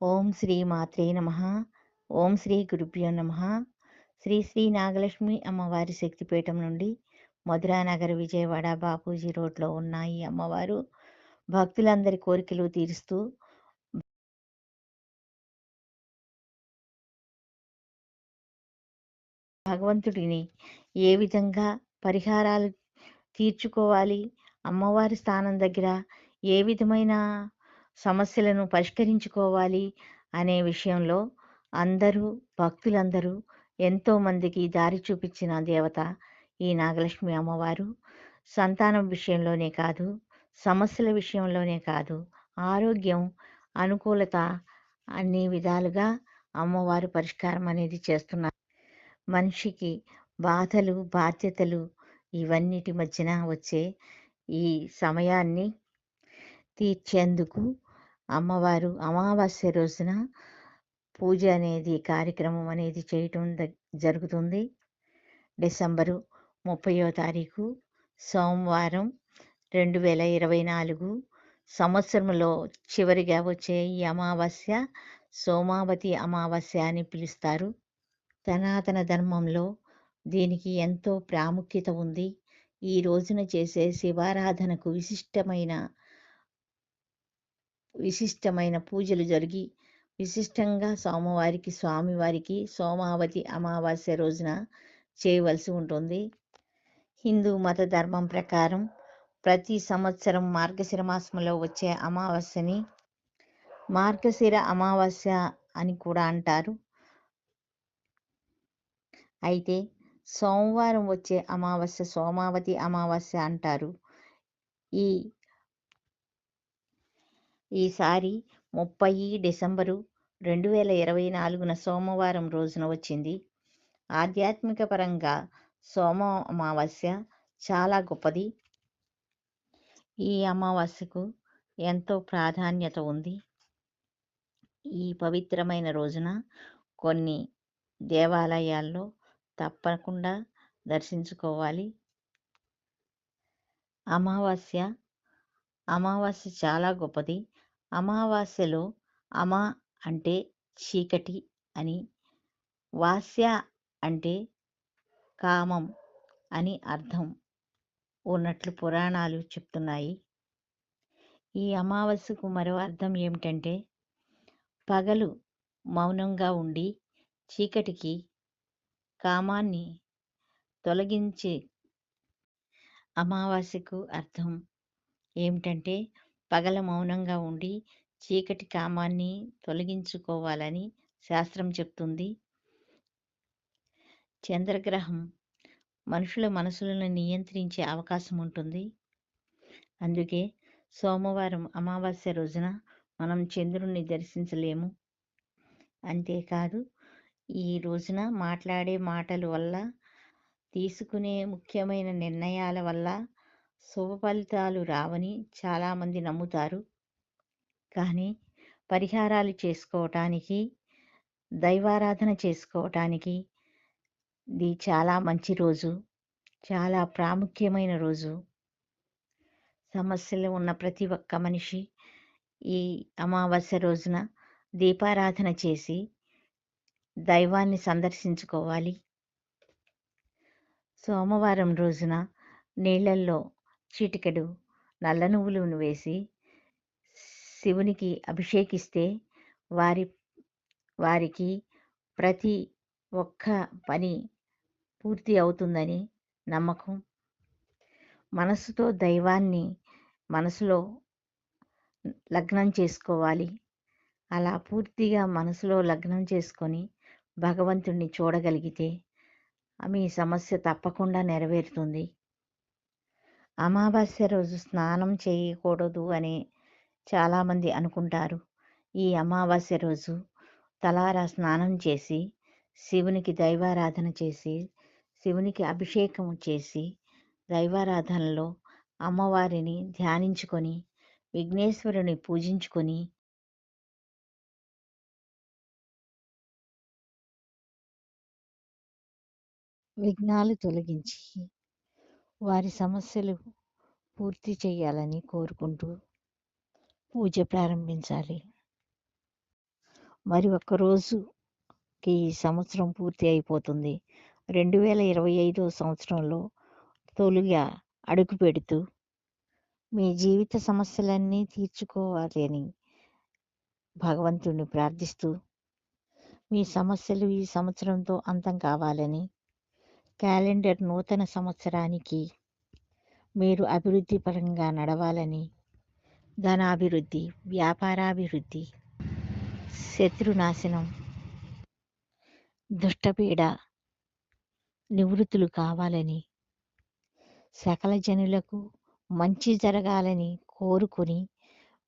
ఓం శ్రీ మాత్రే నమ. ఓం శ్రీ గురుభ్యో నమ. శ్రీ శ్రీ నాగలక్ష్మి అమ్మవారి శక్తిపీఠం నుండి మధురానగర్ విజయవాడ బాపూజీ రోడ్లో ఉన్న ఈ అమ్మవారు భక్తులందరి కోరికలు తీరుస్తూ భగవంతుడిని ఏ విధంగా పరిహారాలు తీర్చుకోవాలి అమ్మవారి స్థానం దగ్గర ఏ విధమైన సమస్యలను పరిష్కరించుకోవాలి అనే విషయంలో అందరూ భక్తులందరూ ఎంతోమందికి దారి చూపించిన దేవత ఈ నాగలక్ష్మి అమ్మవారు. సంతానం విషయంలోనే కాదు సమస్యల విషయంలోనే కాదు ఆరోగ్యం అనుకూలత అన్ని విధాలుగా అమ్మవారు పరిష్కారం అనేది చేస్తున్నారు. మనిషికి బాధలు బాధ్యతలు ఇవన్నిటి మధ్యన వచ్చే ఈ సమయాన్ని తీర్చేందుకు అమ్మవారు అమావాస్య రోజున పూజ అనేది కార్యక్రమం అనేది చేయటం జరుగుతుంది. డిసెంబరు ముప్పయో తారీఖు సోమవారం రెండు వేల ఇరవై నాలుగు సంవత్సరంలో చివరిగా వచ్చే ఈ అమావాస్య సోమావతి అమావాస్య అని పిలుస్తారు. సనాతన ధర్మంలో దీనికి ఎంతో ప్రాముఖ్యత ఉంది. ఈ రోజున చేసే శివారాధనకు విశిష్టమైన విశిష్టమైన పూజలు జరిగి విశిష్టంగా సోమవారికి స్వామివారికి సోమావతి అమావాస్య రోజున చేయవలసి ఉంటుంది. హిందూ మత ధర్మం ప్రకారం ప్రతి సంవత్సరం మార్గశిర మాసంలో వచ్చే అమావాస్యని మార్గశిర అమావాస్య అని కూడా అంటారు. అయితే సోమవారం వచ్చే అమావాస్య సోమావతి అమావాస్య అంటారు. ఈ ఈసారి ముప్పై డిసెంబరు రెండు వేల ఇరవై నాలుగున సోమవారం రోజున వచ్చింది. ఆధ్యాత్మిక పరంగా సోమ అమావాస్య చాలా గొప్పది. ఈ అమావాస్యకు ఎంతో ప్రాధాన్యత ఉంది. ఈ పవిత్రమైన రోజున కొన్ని దేవాలయాల్లో తప్పకుండా దర్శించుకోవాలి. అమావాస్య అమావాస్య చాలా గొప్పది. అమావాస్యలో అమా అంటే చీకటి అని వాస్య అంటే కామం అని అర్థం ఉన్నట్లు పురాణాలు చెప్తున్నాయి. ఈ అమావాస్యకు మరో అర్థం ఏమిటంటే పగలు మౌనంగా ఉండి చీకటికి కామాన్ని తొలగించే అమావాస్యకు అర్థం ఏమిటంటే పగల మౌనంగా ఉండి చీకటి కామాన్ని తొలగించుకోవాలని శాస్త్రం చెప్తుంది. చంద్రగ్రహం మనుషుల మనసులను నియంత్రించే అవకాశం ఉంటుంది. అందుకే సోమవారం అమావాస్య రోజున మనం చంద్రుణ్ణి దర్శించలేము. అంతేకాదు ఈ రోజున మాట్లాడే మాటల వల్ల తీసుకునే ముఖ్యమైన నిర్ణయాల వల్ల శుభ ఫలితాలు రావని చాలామంది నమ్ముతారు. కానీ పరిహారాలు చేసుకోవటానికి దైవారాధన చేసుకోవటానికి ఇది చాలా మంచి రోజు. చాలా ప్రాముఖ్యమైన రోజు. సమస్యలు ఉన్న ప్రతి ఒక్క మనిషి ఈ అమావాస్య రోజున దీపారాధన చేసి దైవాన్ని సందర్శించుకోవాలి. సోమవారం రోజున నీళ్ళల్లో చిటికెడు నల్ల నువ్వులను వేసి శివునికి అభిషేకిస్తే వారి వారికి ప్రతి ఒక్క పని పూర్తి అవుతుందని నమ్మకం. మనసుతో దైవాన్ని మనసులో లగ్నం చేసుకోవాలి. అలా పూర్తిగా మనసులో లగ్నం చేసుకొని భగవంతుణ్ణి చూడగలిగితే మీ సమస్య తప్పకుండా నెరవేరుతుంది. అమావాస్య రోజు స్నానం చేయకూడదు అని చాలామంది అనుకుంటారు. ఈ అమావాస్య రోజు తలారా స్నానం చేసి శివునికి దైవారాధన చేసి శివునికి అభిషేకం చేసి దైవారాధనలో అమ్మవారిని ధ్యానించుకొని విఘ్నేశ్వరుని పూజించుకొని విఘ్నాలు తొలగించి వారి సమస్యలు పూర్తి చేయాలని కోరుకుంటూ పూజ ప్రారంభించాలి. మరి ఒక్కరోజుకి ఈ సంవత్సరం పూర్తి అయిపోతుంది. రెండు వేల ఇరవై ఐదో సంవత్సరంలో తొలిగా అడుగు పెడుతూ మీ జీవిత సమస్యలన్నీ తీర్చుకోవాలి అని భగవంతుణ్ణి ప్రార్థిస్తూ మీ సమస్యలు ఈ సంవత్సరంతో అంతం కావాలని క్యాలెండర్ నూతన సంవత్సరానికి మీరు అభివృద్ధి పరంగా నడవాలని ధనాభివృద్ధి వ్యాపారాభివృద్ధి శత్రునాశనం దుష్టపీడ నివృత్తులు కావాలని సకల జనులకు మంచి జరగాలని కోరుకొని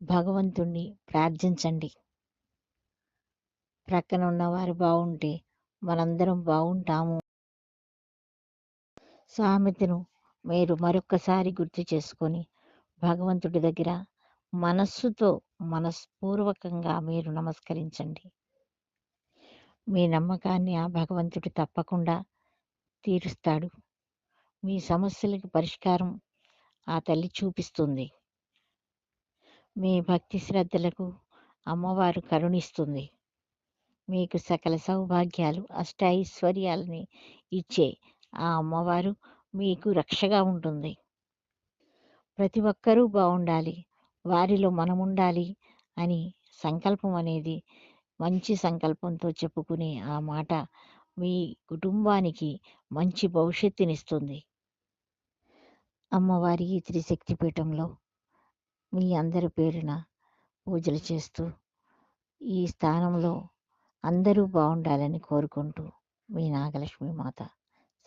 భగవంతుణ్ణి ప్రార్థించండి. ప్రక్కన ఉన్నవారు బాగుంటే మనందరం బాగుంటాము సామెతను మీరు మరొక్కసారి గుర్తు చేసుకొని భగవంతుడి దగ్గర మనస్సుతో మనస్పూర్వకంగా మీరు నమస్కరించండి. మీ నమ్మకాన్ని ఆ భగవంతుడు తప్పకుండా తీరుస్తాడు. మీ సమస్యలకు పరిష్కారం ఆ తల్లి చూపిస్తుంది. మీ భక్తి శ్రద్ధలకు అమ్మవారు కరుణిస్తుంది. మీకు సకల సౌభాగ్యాలు అష్టైశ్వర్యాలని ఇచ్చే ఆ అమ్మవారు మీకు రక్షగా ఉంటుంది. ప్రతి ఒక్కరూ బాగుండాలి. వారిలో మనం ఉండాలి అని సంకల్పం అనేది మంచి సంకల్పంతో చెప్పుకునే ఆ మాట మీ కుటుంబానికి మంచి భవిష్యత్తునిస్తుంది. అమ్మవారి త్రిశక్తిపీఠంలో త్రిశక్తి పీఠంలో మీ అందరి పేరున పూజలు చేస్తూ ఈ స్థానంలో అందరూ బాగుండాలని కోరుకుంటూ మీ నాగలక్ష్మి మాత